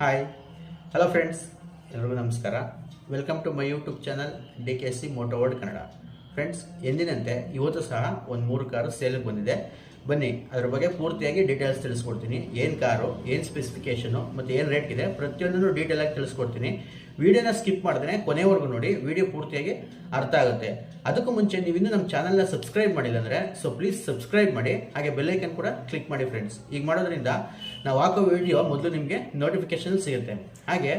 Hi hello friends ಎಲ್ರಿಗೂ ನಮಸ್ಕಾರ. Welcome to my YouTube channel D K C moto world Kannada friends ಎಂದಿನಂತೆ ಇವತ್ತು ಸಹ ಒಂದು ಮೂರು ಕಾರು ಸೇಲಿಗೆ ಬಂದಿದೆ. ಬನ್ನಿ, ಅದ್ರ ಬಗ್ಗೆ ಪೂರ್ತಿಯಾಗಿ ಡೀಟೇಲ್ಸ್ ತಿಳಿಸ್ಕೊಡ್ತೀನಿ. ಏನು ಕಾರು, ಏನು ಸ್ಪೆಸಿಫಿಕೇಷನು ಮತ್ತು ಏನು ರೇಟ್ ಇದೆ, ಪ್ರತಿಯೊಂದನ್ನು ಡೀಟೇಲಾಗಿ ತಿಳಿಸ್ಕೊಡ್ತೀನಿ. ವಿಡಿಯೋನ ಸ್ಕಿಪ್ ಮಾಡಿದ್ರೆ ಕೊನೆವರೆಗೂ ನೋಡಿ, ವಿಡಿಯೋ ಪೂರ್ತಿಯಾಗಿ ಅರ್ಥ ಆಗುತ್ತೆ. ಅದಕ್ಕೂ ಮುಂಚೆ ನೀವು ಇನ್ನೂ ನಮ್ಮ ಚಾನಲ್ನ ಸಬ್ಸ್ಕ್ರೈಬ್ ಮಾಡಿಲ್ಲ ಅಂದರೆ ಸೊ ಪ್ಲೀಸ್ ಸಬ್ಸ್ಕ್ರೈಬ್ ಮಾಡಿ, ಹಾಗೆ ಬೆಲ್ಲೈಕನ್ ಕೂಡ ಕ್ಲಿಕ್ ಮಾಡಿ ಫ್ರೆಂಡ್ಸ್ ಈಗ ಮಾಡೋದ್ರಿಂದ ನಾವು ಹಾಕೋ ವಿಡಿಯೋ ಮೊದಲು ನಿಮಗೆ ನೋಟಿಫಿಕೇಶನ್ ಸಿಗುತ್ತೆ. ಹಾಗೆ,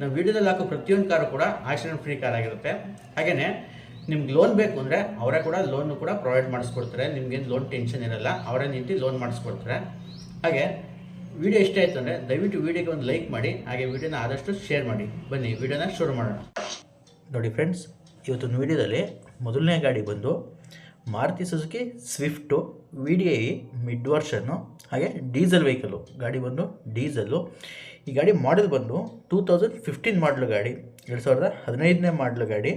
ನಾವು ವಿಡಿಯೋದಲ್ಲಿ ಹಾಕೋ ಪ್ರತಿಯೊಂದು ಕಾರು ಕೂಡ ಆಕ್ಸಿಡೆಂಟ್ ಫ್ರೀ ಕಾರ್ ಆಗಿರುತ್ತೆ. ಹಾಗೆಯೇ ನಿಮ್ಗೆ ಲೋನ್ ಬೇಕು ಅಂದರೆ ಅವರೇ ಕೂಡ ಲೋನು ಕೂಡ ಪ್ರೊವೈಡ್ ಮಾಡಿಸ್ಕೊಡ್ತಾರೆ. ನಿಮ್ಗೇನು ಲೋನ್ ಟೆನ್ಷನ್ ಇರಲ್ಲ. ಅವರೇ ನಿಂತು ಲೋನ್ ಮಾಡಿಸ್ಕೊಡ್ತಾರೆ. ಹಾಗೆ ವಿಡಿಯೋ ಇಷ್ಟ ಆಯಿತು ಅಂದರೆ ದಯವಿಟ್ಟು ವಿಡಿಯೋಗೆ ಒಂದು ಲೈಕ್ ಮಾಡಿ, ಹಾಗೆ ವಿಡಿಯೋನ ಆದಷ್ಟು ಶೇರ್ ಮಾಡಿ. ಬನ್ನಿ ವಿಡಿಯೋನ ಶುರು ಮಾಡೋಣ. ನೋಡಿ ಫ್ರೆಂಡ್ಸ್ ಇವತ್ತೊಂದು ವಿಡಿಯೋದಲ್ಲಿ ಮೊದಲನೇ ಗಾಡಿ ಬಂದು Maruti Suzuki Swift V D I mid version ಹಾಗೆ ಡೀಸೆಲ್ ವೆಹಿಕಲ್ಲು ಗಾಡಿ ಬಂದು ಡೀಸೆಲ್ಲು ಈ ಗಾಡಿ ಮಾಡೆಲ್ ಬಂದು ಟೂ ತೌಸಂಡ್ ಫಿಫ್ಟೀನ್ ಮಾಡಲು ಗಾಡಿ. ಎರಡು ಸಾವಿರದ ಹದಿನೈದನೇ ಮಾಡಲು ಗಾಡಿ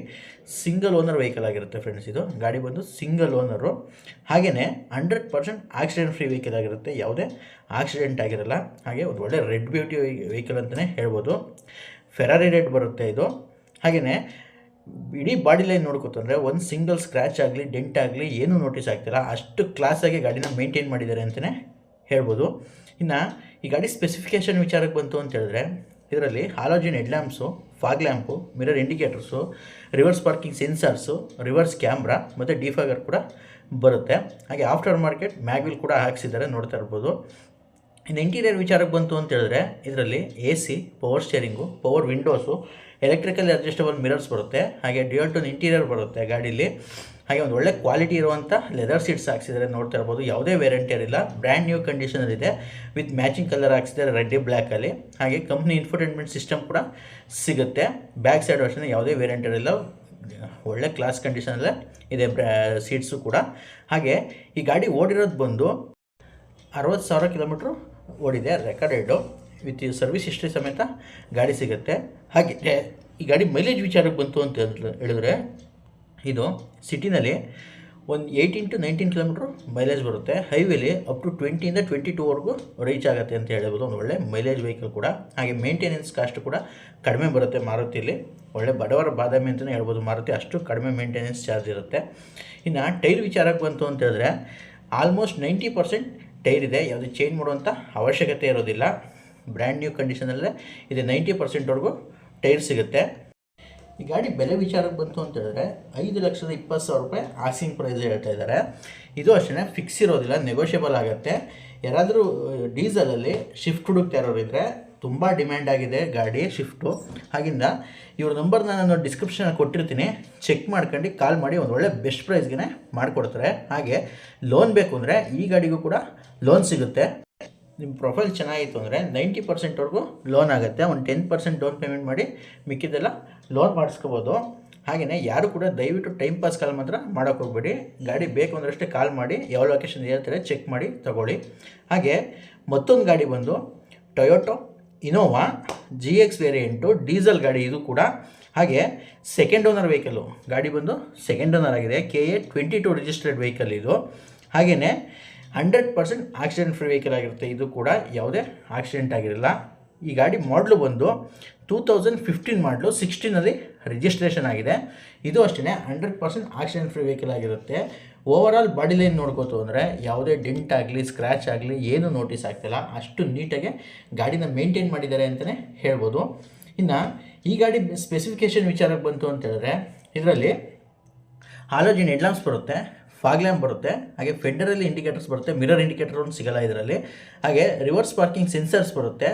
ಸಿಂಗಲ್ ಓನರ್ ವೆಹಿಕಲ್ ಆಗಿರುತ್ತೆ ಫ್ರೆಂಡ್ಸ್ ಇದು. ಗಾಡಿ ಬಂದು ಸಿಂಗಲ್ ಓನರು ಹಾಗೆಯೇ hundred percent accident free vehicle ಆಗಿರುತ್ತೆ. ಯಾವುದೇ ಆಕ್ಸಿಡೆಂಟ್ ಆಗಿರಲ್ಲ. ಹಾಗೆ ಒಂದು ಒಳ್ಳೆ ರೆಡ್ ಬ್ಯೂಟಿ ವೆಹಿಕಲ್ ಅಂತಲೇ ಹೇಳ್ಬೋದು. ಫೆರಾರಿ ರೆಡ್ ಬರುತ್ತೆ ಇದು. ಹಾಗೆಯೇ ಇಡೀ ಬಾಡಿ ಲೈನ್ ನೋಡ್ಕೊತಂದರೆ ಒಂದು ಸಿಂಗಲ್ ಸ್ಕ್ರ್ಯಾಚ್ ಆಗಲಿ ಡೆಂಟ್ ಆಗಲಿ ಏನೂ ನೋಟಿಸ್ ಆಗ್ತಿಲ್ಲ. ಅಷ್ಟು ಕ್ಲಾಸಾಗಿ ಗಾಡಿನ ಮೇಂಟೈನ್ ಮಾಡಿದ್ದಾರೆ ಅಂತಲೇ ಹೇಳ್ಬೋದು. ಇನ್ನು ಈ ಗಾಡಿ ಸ್ಪೆಸಿಫಿಕೇಷನ್ ವಿಚಾರಕ್ಕೆ ಬಂತು ಅಂತ ಹೇಳಿದ್ರೆ ಇದರಲ್ಲಿ halogen headlamps fog lamp mirror indicators reverse parking sensors reverse camera ಮತ್ತು ಡಿಫಾಗರ್ ಕೂಡ ಬರುತ್ತೆ. ಹಾಗೆ ಆಫ್ಟರ್ ಮಾರ್ಕೆಟ್ ಮ್ಯಾಗ್ವಿಲ್ ಕೂಡ ಹಾಕ್ಸಿದ್ದಾರೆ ನೋಡ್ತಾ ಇರ್ಬೋದು. ಇನ್ನು ಇಂಟೀರಿಯರ್ ವಿಚಾರಕ್ಕೆ ಬಂತು ಅಂತ ಹೇಳಿದ್ರೆ ಇದರಲ್ಲಿ A C power steering power windows electrical adjustable mirrors ಬರುತ್ತೆ. ಹಾಗೆ ಡ್ಯೂಯಲ್ ಟೋನ್ ಇಂಟೀರಿಯರ್ ಬರುತ್ತೆ ಗಾಡೀಲಿ. ಹಾಗೆ ಒಂದು ಒಳ್ಳೆ ಕ್ವಾಲಿಟಿ ಇರುವಂಥ ಲೆದರ್ ಸೀಟ್ಸ್ ಹಾಕ್ಸಿದ್ದಾರೆ ನೋಡ್ತಾ ಇರ್ಬೋದು. ಯಾವುದೇ ವೇರಿಯಂಟಿಯರ್ ಇಲ್ಲ ಬ್ರ್ಯಾಂಡ್ ನ್ಯೂ ಕಂಡೀಷನಲ್ಲಿದೆ ವಿತ್ ಮ್ಯಾಚಿಂಗ್ ಕಲರ್ ಹಾಕ್ಸಿದ್ದಾರೆ ರೆಡ್ ಬ್ಲ್ಯಾಕಲ್ಲಿ ಹಾಗೆ ಕಂಪ್ನಿ ಇನ್ಫೋಟೈನ್ಮೆಂಟ್ ಸಿಸ್ಟಮ್ ಕೂಡ ಸಿಗುತ್ತೆ. ಬ್ಯಾಕ್ ಸೈಡ್ ವರ್ಷನ್ ಯಾವುದೇ ವೇರಿಯಂಟಿಯರ್ ಇಲ್ಲ ಒಳ್ಳೆ ಕ್ಲಾಸ್ ಕಂಡೀಷನಲ್ಲೇ ಇದೆ ಸೀಟ್ಸು ಕೂಡ. ಹಾಗೆ ಈ ಗಾಡಿ ಓಡಿರೋದು ಬಂದು ಅರವತ್ತು ಸಾವಿರ ಕಿಲೋಮೀಟ್ರು ಓಡಿದೆ ರೆಕಾರ್ಡೆಡು ವಿತ್ ಸರ್ವಿಸ್ ಹಿಸ್ಟ್ರಿ ಸಮೇತ ಗಾಡಿ ಸಿಗುತ್ತೆ. ಹಾಗೆ, ಈ ಗಾಡಿ ಮೈಲೇಜ್ ವಿಚಾರಕ್ಕೆ ಬಂತು ಅಂತ ಹೇಳ್- ಹೇಳಿದ್ರೆ ಇದು ಸಿಟಿನಲ್ಲಿ ಒಂದು eighteen to nineteen kilometre mileage ಬರುತ್ತೆ. ಹೈವೇಲಿ ಅಪ್ ಟು ಟ್ವೆಂಟಿಯಿಂದ ಟ್ವೆಂಟಿ ಟೂವರೆಗೂ ರೀಚ್ ಆಗುತ್ತೆ ಅಂತ ಹೇಳ್ಬೋದು. ಒಂದು ಒಳ್ಳೆ ಮೈಲೇಜ್ ವೆಹಿಕಲ್ ಕೂಡ. ಹಾಗೆ ಮೇಂಟೆನೆನ್ಸ್ ಕಾಸ್ಟ್ ಕೂಡ ಕಡಿಮೆ ಬರುತ್ತೆ ಮಾರುತಿಲಿ ಒಳ್ಳೆ ಬಡವರ ಬಾದಾಮಿ ಅಂತಲೇ ಹೇಳ್ಬೋದು ಮಾರುತಿ. ಅಷ್ಟು ಕಡಿಮೆ ಮೇಂಟೆನೆನ್ಸ್ ಚಾರ್ಜ್ ಇರುತ್ತೆ. ಇನ್ನು ಟೈರ್ ವಿಚಾರಕ್ಕೆ ಬಂತು ಅಂತ ಹೇಳಿದ್ರೆ ಆಲ್ಮೋಸ್ಟ್ ನೈಂಟಿ ಪರ್ಸೆಂಟ್ ಟೈರ್ ಇದೆ. ಯಾವುದೇ ಚೇಂಜ್ ಮಾಡುವಂಥ ಅವಶ್ಯಕತೆ ಇರೋದಿಲ್ಲ. ಬ್ರ್ಯಾಂಡ್ ನ್ಯೂ ಕಂಡೀಷನಲ್ಲೇ ಇದೆ ನೈಂಟಿ ಪರ್ಸೆಂಟ್ವರೆಗೂ ಟೈರ್ ಸಿಗುತ್ತೆ. ಈ ಗಾಡಿ ಬೆಲೆ ವಿಚಾರಕ್ಕೆ ಬಂತು ಅಂತ ಹೇಳಿದ್ರೆ ಐದು ಲಕ್ಷದ ಇಪ್ಪತ್ತು ಸಾವಿರ ರೂಪಾಯಿ ಆಸಿಂಗ್ ಪ್ರೈಸ್ ಹೇಳ್ತಾ ಇದ್ದಾರೆ. ಇದು ಅಷ್ಟೇ ಫಿಕ್ಸ್ ಇರೋದಿಲ್ಲ ನೆಗೋಷಿಯಬಲ್ ಆಗುತ್ತೆ. ಯಾರಾದರೂ ಡೀಸೆಲಲ್ಲಿ ಶಿಫ್ಟ್ ಹುಡುಕ್ತಾ ಇರೋರಿದ್ರೆ ತುಂಬ ಡಿಮ್ಯಾಂಡ್ ಆಗಿದೆ ಗಾಡಿ ಶಿಫ್ಟು ಹಾಗಿಂದ ಇವ್ರ ನಂಬರ್ನ ನಾನು ಡಿಸ್ಕ್ರಿಪ್ಷನಲ್ಲಿ ಕೊಟ್ಟಿರ್ತೀನಿ. ಚೆಕ್ ಮಾಡ್ಕೊಂಡು ಕಾಲ್ ಮಾಡಿ ಒಂದು ಒಳ್ಳೆ ಬೆಸ್ಟ್ ಪ್ರೈಸ್ಗೆ ಮಾಡಿಕೊಡ್ತಾರೆ. ಹಾಗೆ ಲೋನ್ ಬೇಕು ಅಂದರೆ ಈ ಗಾಡಿಗೂ ಕೂಡ ಲೋನ್ ಸಿಗುತ್ತೆ. ನಿಮ್ಮ ಪ್ರೊಫೈಲ್ ಚೆನ್ನಾಗಿತ್ತು ಅಂದರೆ ನೈಂಟಿ ಪರ್ಸೆಂಟ್ವರೆಗೂ ಲೋನ್ ಆಗುತ್ತೆ. ಒಂದು ಟೆನ್ ಪರ್ಸೆಂಟ್ ಡೌನ್ ಪೇಮೆಂಟ್ ಮಾಡಿ ಮಿಕ್ಕಿದ್ದೆಲ್ಲ ಲೋನ್ ಮಾಡಿಸ್ಕೋಬೋದು. ಹಾಗೆಯೇ ಯಾರು ಕೂಡ ದಯವಿಟ್ಟು ಟೈಮ್ ಪಾಸ್ ಕಾಲ್ ಮಾತ್ರ ಮಾಡೋಕ್ಕೆ ಹೋಗ್ಬೇಡಿ. ಗಾಡಿ ಬೇಕು ಅಂದ್ರಷ್ಟೇ ಕಾಲ್ ಮಾಡಿ, ಯಾವ ಲೊಕೇಶನ್ ಹೇಳ್ತಾರೆ ಚೆಕ್ ಮಾಡಿ, ತಗೊಳ್ಳಿ. ಹಾಗೆ ಮತ್ತೊಂದು ಗಾಡಿ ಬಂದು Toyota Innova G X variant diesel ಗಾಡಿ ಇದು ಕೂಡ. ಹಾಗೆ ಸೆಕೆಂಡ್ ಓನರ್ ವೆಹಿಕಲ್ಲು ಗಾಡಿ ಬಂದು ಸೆಕೆಂಡ್ ಓನರ್ ಆಗಿದೆ. K A twenty two registered vehicle ಇದು. ಹಾಗೆಯೇ hundred percent accident free vehicle ಆಗಿರುತ್ತೆ. ಇದು ಕೂಡ ಯಾವುದೇ ಆಕ್ಸಿಡೆಂಟ್ ಆಗಿರಲ್ಲ. ಈ ಗಾಡಿ ಮಾಡಲು ಬಂದು ಟೂ ತೌಸಂಡ್ ಫಿಫ್ಟೀನ್ ಮಾಡಲು ಸಿಕ್ಸ್ಟೀನಲ್ಲಿ ರಿಜಿಸ್ಟ್ರೇಷನ್ ಆಗಿದೆ. ಇದು ಅಷ್ಟೇ hundred percent accident free vehicle ಆಗಿರುತ್ತೆ. ಓವರ್ ಆಲ್ ಬಾಡಿ ಲೈನ್ ನೋಡ್ಕೋತು ಅಂದರೆ ಯಾವುದೇ ಡೆಂಟ್ ಆಗಲಿ ಸ್ಕ್ರ್ಯಾಚ್ ಆಗಲಿ, ಏನು ನೋಟಿಸ್ ಆಗ್ತಿಲ್ಲ. ಅಷ್ಟು ನೀಟಾಗಿ ಗಾಡಿನ ಮೇಂಟೈನ್ ಮಾಡಿದ್ದಾರೆ ಅಂತಲೇ ಹೇಳ್ಬೋದು. ಇನ್ನು ಈ ಗಾಡಿ ಸ್ಪೆಸಿಫಿಕೇಷನ್ ವಿಚಾರಕ್ಕೆ ಬಂತು ಅಂತ ಹೇಳಿದ್ರೆ, ಇದರಲ್ಲಿ ಹಾಲೋಜಿನ್ ಹೆಡ್ಲಾಂಪ್ಸ್ ಬರುತ್ತೆ. ಫಾಗ್ ಲ್ಯಾಂಪ್ ಬರುತ್ತೆ, ಹಾಗೆ ಫೆಡರಲ್ಲಿ ಇಂಡಿಕೇಟರ್ಸ್ ಬರುತ್ತೆ ಮಿರರ್ ಇಂಡಿಕೇಟರ್ ಒಂದು ಸಿಗಲ್ಲ ಇದರಲ್ಲಿ. ಹಾಗೆ ರಿವರ್ಸ್ ಪಾರ್ಕಿಂಗ್ ಸೆನ್ಸರ್ಸ್ ಬರುತ್ತೆ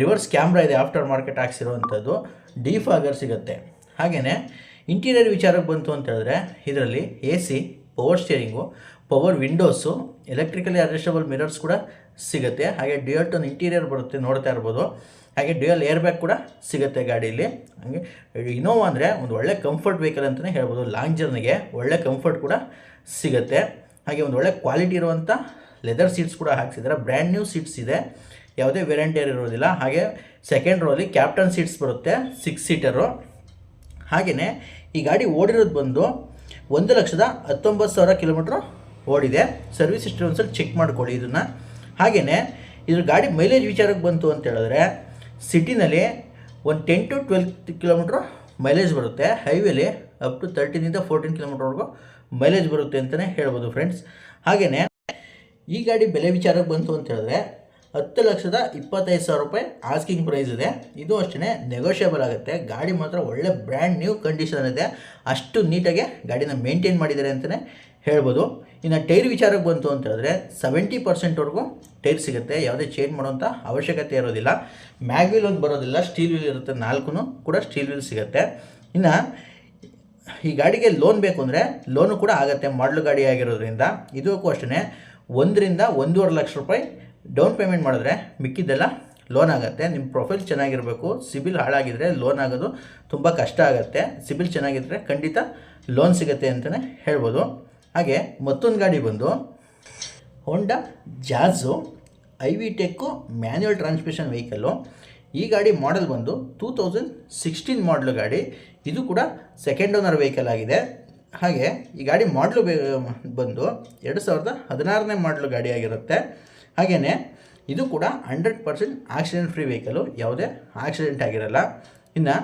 ರಿವರ್ಸ್ ಕ್ಯಾಮ್ರಾ ಇದೆ ಆಫ್ಟರ್ ಮಾರ್ಕೆಟ್ ಹಾಕ್ಸಿರುವಂಥದ್ದು ಡಿಫಾಗರ್ ಸಿಗುತ್ತೆ. ಹಾಗೆಯೇ ಇಂಟೀರಿಯರ್ ವಿಚಾರಕ್ಕೆ ಬಂತು ಅಂತ ಹೇಳಿದ್ರೆ, ಇದರಲ್ಲಿ A C power steering power windows electrically adjustable mirrors ಕೂಡ ಸಿಗುತ್ತೆ. ಹಾಗೆ ಡ್ಯೂಯಲ್ ಟೋನ್ ಇಂಟೀರಿಯರ್ ಬರುತ್ತೆ, ನೋಡ್ತಾ ಇರ್ಬೋದು. ಹಾಗೆ ಡ್ಯೂಯಲ್ ಏರ್ ಬ್ಯಾಗ್ ಕೂಡ ಸಿಗುತ್ತೆ ಗಾಡೀಲಿ. ಹಾಗೆ ಇನೋವಾ ಅಂದರೆ ಒಂದು ಒಳ್ಳೆ ಕಂಫರ್ಟ್ ವೆಹಿಕಲ್ ಅಂತಲೇ ಹೇಳ್ಬೋದು. ಲಾಂಗ್ ಜರ್ನಿಗೆ ಒಳ್ಳೆ ಕಂಫರ್ಟ್ ಕೂಡ ಸಿಗುತ್ತೆ. ಹಾಗೆ ಒಂದು ಒಳ್ಳೆ ಕ್ವಾಲಿಟಿ ಇರುವಂಥ ಲೆದರ್ ಸೀಟ್ಸ್ ಕೂಡ ಹಾಕ್ಸಿದ್ದಾರೆ ಬ್ರ್ಯಾಂಡ್ ನ್ಯೂ ಸೀಟ್ಸ್ ಇದೆ. ಯಾವುದೇ ವೆರೆಂಟಿಯರ್ ಇರೋದಿಲ್ಲ. ಹಾಗೆ ಸೆಕೆಂಡ್ ರೋಲಿ ಕ್ಯಾಪ್ಟನ್ ಸೀಟ್ಸ್ ಬರುತ್ತೆ ಸಿಕ್ಸ್ ಸೀಟರು ಹಾಗೆಯೇ ಈ ಗಾಡಿ ಓಡಿರೋದು ಬಂದು ಒಂದು ಲಕ್ಷದ ಹತ್ತೊಂಬತ್ತು ಸಾವಿರ ಕಿಲೋಮೀಟ್ರು ಓಡಿದೆ. ಸರ್ವಿಸ್ ಹಿಸ್ಟ್ರಿ ಒಂದ್ಸಲ ಚೆಕ್ ಮಾಡ್ಕೊಳ್ಳಿ ಇದನ್ನು. ಹಾಗೆಯೇ ಇದ್ರ ಗಾಡಿ ಮೈಲೇಜ್ ವಿಚಾರಕ್ಕೆ ಬಂತು ಅಂತ ಹೇಳಿದ್ರೆ ಸಿಟಿನಲ್ಲಿ ಒಂದು ten to twelve kilometre mileage ಬರುತ್ತೆ. ಹೈವೇಲಿ ಅಪ್ ಟು ತರ್ಟೀನಿಂದ ಫೋರ್ಟೀನ್ ಕಿಲೋಮೀಟ್ರ್ವರೆಗೂ ಮೈಲೇಜ್ ಬರುತ್ತೆ ಅಂತಲೇ ಹೇಳ್ಬೋದು ಫ್ರೆಂಡ್ಸ್ ಹಾಗೆಯೇ ಈ ಗಾಡಿ ಬೆಲೆ ವಿಚಾರಕ್ಕೆ ಬಂತು ಅಂತ ಹೇಳಿದ್ರೆ ಹತ್ತು ಲಕ್ಷದ ಇಪ್ಪತ್ತೈದು ಸಾವಿರ ರೂಪಾಯಿ ಆಸ್ಕಿಂಗ್ ಪ್ರೈಸ್ ಇದೆ. ಇದು ಅಷ್ಟೇ ನೆಗೋಷಿಯೇಬಲ್ ಆಗುತ್ತೆ. ಗಾಡಿ ಮಾತ್ರ ಒಳ್ಳೆ ಬ್ರ್ಯಾಂಡ್ ನ್ಯೂ ಕಂಡೀಷನ್ ಇದೆ ಅಷ್ಟು ನೀಟಾಗಿ ಗಾಡಿನ ಮೇಂಟೈನ್ ಮಾಡಿದ್ದಾರೆ ಅಂತಲೇ ಹೇಳ್ಬೋದು. ಇನ್ನು ಟೈರ್ ವಿಚಾರಕ್ಕೆ ಬಂತು ಅಂತ ಹೇಳಿದ್ರೆ ಸೆವೆಂಟಿ ಪರ್ಸೆಂಟ್ವರೆಗೂ ಟೈರ್ ಸಿಗುತ್ತೆ. ಯಾವುದೇ ಚೇಂಜ್ ಮಾಡುವಂಥ ಅವಶ್ಯಕತೆ ಇರೋದಿಲ್ಲ. ಮ್ಯಾಗ್ವಿಲ್ ಒಂದು ಬರೋದಿಲ್ಲ ಸ್ಟೀಲ್ ವೀಲ್ ಇರುತ್ತೆ ನಾಲ್ಕು ಕೂಡ ಸ್ಟೀಲ್ ವೀಲ್ ಸಿಗುತ್ತೆ. ಇನ್ನು ಈ ಗಾಡಿಗೆ ಲೋನ್ ಬೇಕು ಅಂದರೆ ಲೋನು ಕೂಡ ಆಗುತ್ತೆ ಮಾಡಲು ಗಾಡಿ ಆಗಿರೋದ್ರಿಂದ. ಇದಕ್ಕೂ ಅಷ್ಟೇ ಒಂದರಿಂದ ಒಂದೂವರೆ ಲಕ್ಷ ರೂಪಾಯಿ ಡೌನ್ ಪೇಮೆಂಟ್ ಮಾಡಿದ್ರೆ ಮಿಕ್ಕಿದ್ದೆಲ್ಲ ಲೋನ್ ಆಗುತ್ತೆ. ನಿಮ್ಮ ಪ್ರೊಫೈಲ್ ಚೆನ್ನಾಗಿರಬೇಕು, ಸಿಬಿಲ್ ಹಾಳಾಗಿದ್ದರೆ ಲೋನ್ ಆಗೋದು ತುಂಬ ಕಷ್ಟ ಆಗುತ್ತೆ. ಸಿಬಿಲ್ ಚೆನ್ನಾಗಿದ್ದರೆ ಖಂಡಿತ ಲೋನ್ ಸಿಗುತ್ತೆ ಅಂತಲೇ ಹೇಳ್ಬೋದು. ಹಾಗೆ ಮತ್ತೊಂದು ಗಾಡಿ ಬಂದು Honda Jazz I V TEC manual transmission vehicle ಈ ಗಾಡಿ ಮಾಡೆಲ್ ಬಂದು ಟೂ ತೌಸಂಡ್ ಸಿಕ್ಸ್ಟೀನ್ ಮಾಡಲು ಗಾಡಿ. ಇದು ಕೂಡ ಸೆಕೆಂಡ್ ಓನರ್ ವೆಹಿಕಲ್ ಆಗಿದೆ. ಹಾಗೆ ಈ ಗಾಡಿ ಮಾಡಲು ಬಂದು ಎರಡು ಸಾವಿರದ ಹದಿನಾರನೇ ಮಾಡಲು ಗಾಡಿ ಆಗಿರುತ್ತೆ. ಹಾಗೆಯೇ ಇದು ಕೂಡ hundred percent accident free vehicle ಯಾವುದೇ ಆಕ್ಸಿಡೆಂಟ್ ಆಗಿರಲ್ಲ. ಇನ್ನು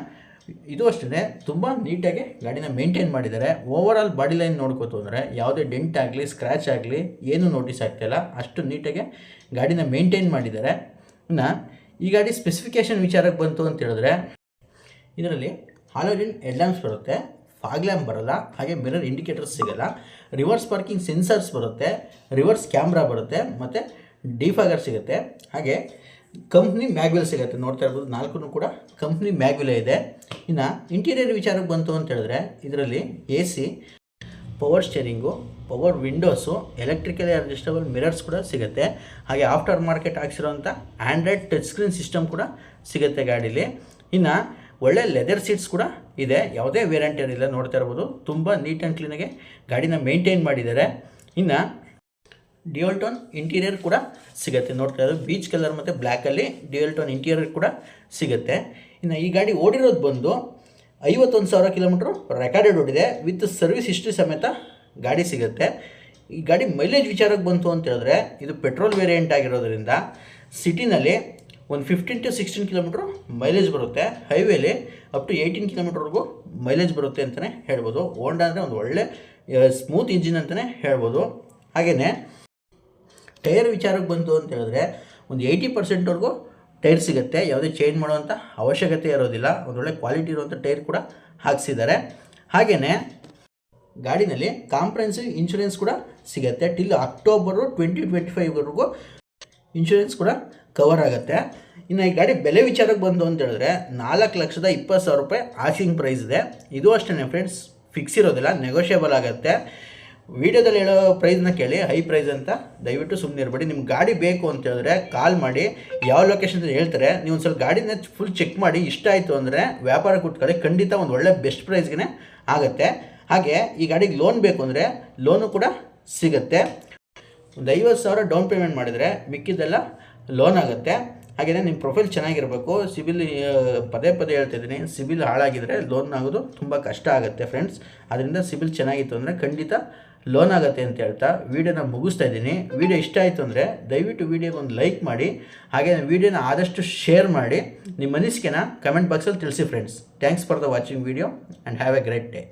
ಇದು ಅಷ್ಟೇ ತುಂಬ ನೀಟಾಗಿ ಗಾಡಿನ ಮೇಂಟೈನ್ ಮಾಡಿದ್ದಾರೆ. ಓವರ್ ಆಲ್ ಬಾಡಿ ಲೈನ್ ನೋಡ್ಕೋತು ಅಂದರೆ ಯಾವುದೇ ಡೆಂಟ್ ಆಗಲಿ ಸ್ಕ್ರ್ಯಾಚ್ ಆಗಲಿ, ಏನೂ ನೋಟಿಸ್ ಆಗ್ತಾಯಿಲ್ಲ ಅಷ್ಟು ನೀಟಾಗಿ ಗಾಡಿನ ಮೇಂಟೈನ್ ಮಾಡಿದ್ದಾರೆ. ಇನ್ನು ಈ ಗಾಡಿ ಸ್ಪೆಸಿಫಿಕೇಷನ್ ವಿಚಾರಕ್ಕೆ ಬಂತು ಅಂತ ಹೇಳಿದ್ರೆ, ಇದರಲ್ಲಿ ಹಾಲೋಜಿನ್ ಹೆಡ್ಲ್ಯಾಂಪ್ಸ್ ಬರುತ್ತೆ, ಫಾಗ್ ಲ್ಯಾಂಪ್ ಬರಲ್ಲ, ಹಾಗೆ ಮಿರರ್ ಇಂಡಿಕೇಟರ್ಸ್ ಸಿಗಲ್ಲ. ರಿವರ್ಸ್ ಪಾರ್ಕಿಂಗ್ ಸೆನ್ಸರ್ಸ್ ಬರುತ್ತೆ, ರಿವರ್ಸ್ ಕ್ಯಾಮ್ರಾ ಬರುತ್ತೆ, ಮತ್ತು ಡಿಫಾಗರ್ ಸಿಗುತ್ತೆ. ಹಾಗೆ ಕಂಪ್ನಿ ಮ್ಯಾಗ್ವಿಲ್ ಸಿಗುತ್ತೆ, ನೋಡ್ತಾ ಇರ್ಬೋದು ನಾಲ್ಕು ಕೂಡ ಕಂಪ್ನಿ ಮ್ಯಾಗ್ವಿಲೇ ಇದೆ. ಇನ್ನು ಇಂಟೀರಿಯರ್ ವಿಚಾರಕ್ಕೆ ಬಂತು ಅಂತ ಹೇಳಿದ್ರೆ, ಇದರಲ್ಲಿ A C, power steering, power windows, electrically adjustable mirrors ಕೂಡ ಸಿಗುತ್ತೆ. ಹಾಗೆ ಆಫ್ಟರ್ ಮಾರ್ಕೆಟ್ ಹಾಕ್ಸಿರೋಂಥ ಆ್ಯಂಡ್ರಾಯ್ಡ್ ಟಚ್ ಸ್ಕ್ರೀನ್ ಸಿಸ್ಟಮ್ ಕೂಡ ಸಿಗುತ್ತೆ ಗಾಡೀಲಿ. ಇನ್ನು ಒಳ್ಳೆ ಲೆದರ್ ಸೀಟ್ಸ್ ಕೂಡ ಇದೆ. ಯಾವುದೇ ವೇರಿಯಂಟ್ ಏನಿಲ್ಲ, ನೋಡ್ತಾ ಇರ್ಬೋದು. ತುಂಬ ನೀಟ್ ಆ್ಯಂಡ್ ಕ್ಲೀನಾಗಿ ಗಾಡಿನ ಮೇಂಟೈನ್ ಮಾಡಿದ್ದಾರೆ. ಇನ್ನು ಡ್ಯೂಯಲ್ ಟೋನ್ ಇಂಟೀರಿಯರ್ ಕೂಡ ಸಿಗುತ್ತೆ. ನೋಡ್ತಾ ಇರೋದು ಬೀಚ್ ಕಲರ್ ಮತ್ತು ಬ್ಲ್ಯಾಕಲ್ಲಿ ಡ್ಯೂಯಲ್ ಟೋನ್ ಇಂಟೀರಿಯರ್ ಕೂಡ ಸಿಗುತ್ತೆ. ಇನ್ನು ಈ ಗಾಡಿ ಓಡಿರೋದು ಬಂದು ಐವತ್ತೊಂದು ಸಾವಿರ ಕಿಲೋಮೀಟ್ರು ರೆಕಾರ್ಡೆಡ್ ಓಡಿದೆ. ವಿತ್ ಸರ್ವಿಸ್ ಹಿಸ್ಟ್ರಿ ಸಮೇತ ಗಾಡಿ ಸಿಗುತ್ತೆ. ಈ ಗಾಡಿ ಮೈಲೇಜ್ ವಿಚಾರಕ್ಕೆ ಬಂತು ಅಂತ ಹೇಳಿದ್ರೆ, ಇದು ಪೆಟ್ರೋಲ್ ವೇರಿಯಂಟ್ ಆಗಿರೋದ್ರಿಂದ ಸಿಟಿನಲ್ಲಿ ಒಂದು fifteen to sixteen kilometre mileage ಬರುತ್ತೆ. ಹೈವೇಲಿ ಅಪ್ ಟು ಏಯ್ಟೀನ್ ಕಿಲೋಮೀಟ್ರ್ವರೆಗೂ ಮೈಲೇಜ್ ಬರುತ್ತೆ ಅಂತಲೇ ಹೇಳ್ಬೋದು. ಹೋಂಡಾ ಅಂದರೆ ಒಂದು ಒಳ್ಳೆ ಸ್ಮೂತ್ ಇಂಜಿನ್ ಅಂತಲೇ ಹೇಳ್ಬೋದು. ಹಾಗೆಯೇ ಟೈರ್ ವಿಚಾರಕ್ಕೆ ಬಂತು ಅಂತ ಹೇಳಿದ್ರೆ ಒಂದು ಏಯ್ಟಿ ಪರ್ಸೆಂಟ್ವರೆಗೂ ಟೈರ್ ಸಿಗುತ್ತೆ. ಯಾವುದೇ ಚೇಂಜ್ ಮಾಡುವಂಥ ಅವಶ್ಯಕತೆ ಇರೋದಿಲ್ಲ. ಒಂದು ಒಳ್ಳೆ ಕ್ವಾಲಿಟಿ ಇರುವಂಥ ಟೈರ್ ಕೂಡ ಹಾಕ್ಸಿದ್ದಾರೆ. ಹಾಗೆಯೇ ಗಾಡಿನಲ್ಲಿ ಕಾಂಪ್ರೆನ್ಸಿವ್ ಇನ್ಶೂರೆನ್ಸ್ ಕೂಡ ಸಿಗುತ್ತೆ. ಟಿಲ್ ಅಕ್ಟೋಬರು ಟ್ವೆಂಟಿ ಟ್ವೆಂಟಿ ಫೈವ್ವರೆಗೂ ಇನ್ಶೂರೆನ್ಸ್ ಕೂಡ ಕವರ್ ಆಗುತ್ತೆ. ಇನ್ನು ಈ ಗಾಡಿ ಬೆಲೆ ವಿಚಾರಕ್ಕೆ ಬಂದು ಅಂತ ಹೇಳಿದ್ರೆ ನಾಲ್ಕು ಲಕ್ಷದ ಇಪ್ಪತ್ತು ಸಾವಿರ ರೂಪಾಯಿ ಆಸಿಂಗ್ ಪ್ರೈಸ್ ಇದೆ. ಇದು ಅಷ್ಟೇ ಫ್ರೆಂಡ್ಸ್ ಫಿಕ್ಸ್ ಇರೋದಿಲ್ಲ ನೆಗೋಷಿಯೇಬಲ್ ಆಗುತ್ತೆ. ವಿಡಿಯೋದಲ್ಲಿ ಹೇಳೋ ಪ್ರೈಸ್ನ ಕೇಳಿ ಹೈ ಪ್ರೈಸ್ ಅಂತ. ದಯವಿಟ್ಟು ಸುಮ್ಮನೆ ಇರಬೇಡಿ. ನಿಮ್ಗೆ ಗಾಡಿ ಬೇಕು ಅಂತ ಹೇಳಿದ್ರೆ ಕಾಲ್ ಮಾಡಿ. ಯಾವ ಲೊಕೇಶನ್ ಅಂತ ಹೇಳ್ತಾರೆ, ನೀವು ಒಂದು ಸ್ವಲ್ಪ ಗಾಡಿನ ಫುಲ್ ಚೆಕ್ ಮಾಡಿ. ಇಷ್ಟ ಆಯಿತು ಅಂದರೆ ವ್ಯಾಪಾರ ಕೊಟ್ಕೊಳ್ಳಿ ಖಂಡಿತ ಒಂದು ಒಳ್ಳೆ ಬೆಸ್ಟ್ ಪ್ರೈಸ್ಗೆ ಆಗುತ್ತೆ. ಹಾಗೆ ಈ ಗಾಡಿಗೆ ಲೋನ್ ಬೇಕು ಅಂದರೆ ಲೋನು ಕೂಡ ಸಿಗುತ್ತೆ. ಒಂದು ಐವತ್ತು ಸಾವಿರ ಡೌನ್ ಪೇಮೆಂಟ್ ಮಾಡಿದರೆ ಮಿಕ್ಕಿದ್ದೆಲ್ಲ ಲೋನ್ ಆಗುತ್ತೆ. ಹಾಗೆಯೇ ನಿಮ್ಮ ಪ್ರೊಫೈಲ್ ಚೆನ್ನಾಗಿರಬೇಕು. ಸಿಬಿಲ್ ಪದೇ ಪದೇ ಹೇಳ್ತಿದ್ದೀನಿ ಸಿಬಿಲ್ ಹಾಳಾಗಿದ್ರೆ ಲೋನ್ ಆಗೋದು ತುಂಬ ಕಷ್ಟ ಆಗುತ್ತೆ ಫ್ರೆಂಡ್ಸ್ ಅದರಿಂದ ಸಿಬಿಲ್ ಚೆನ್ನಾಗಿತ್ತು ಅಂದರೆ ಖಂಡಿತ ಲೋನ್ ಆಗುತ್ತೆ ಅಂತ ಹೇಳ್ತಾ ವೀಡಿಯೋನ ಮುಗಿಸ್ತಾ ಇದ್ದೀನಿ. ವೀಡಿಯೋ ಇಷ್ಟ ಆಯಿತು ಅಂದರೆ ದಯವಿಟ್ಟು ವೀಡಿಯೋಗೆ ಒಂದು ಲೈಕ್ ಮಾಡಿ, ಹಾಗೆ ವೀಡಿಯೋನ ಆದಷ್ಟು ಶೇರ್ ಮಾಡಿ. ನಿಮ್ಮ ಅನಿಸಿಕೆನ ಕಮೆಂಟ್ ಬಾಕ್ಸಲ್ಲಿ ತಿಳಿಸಿ friends thanks for the watching video and have a great day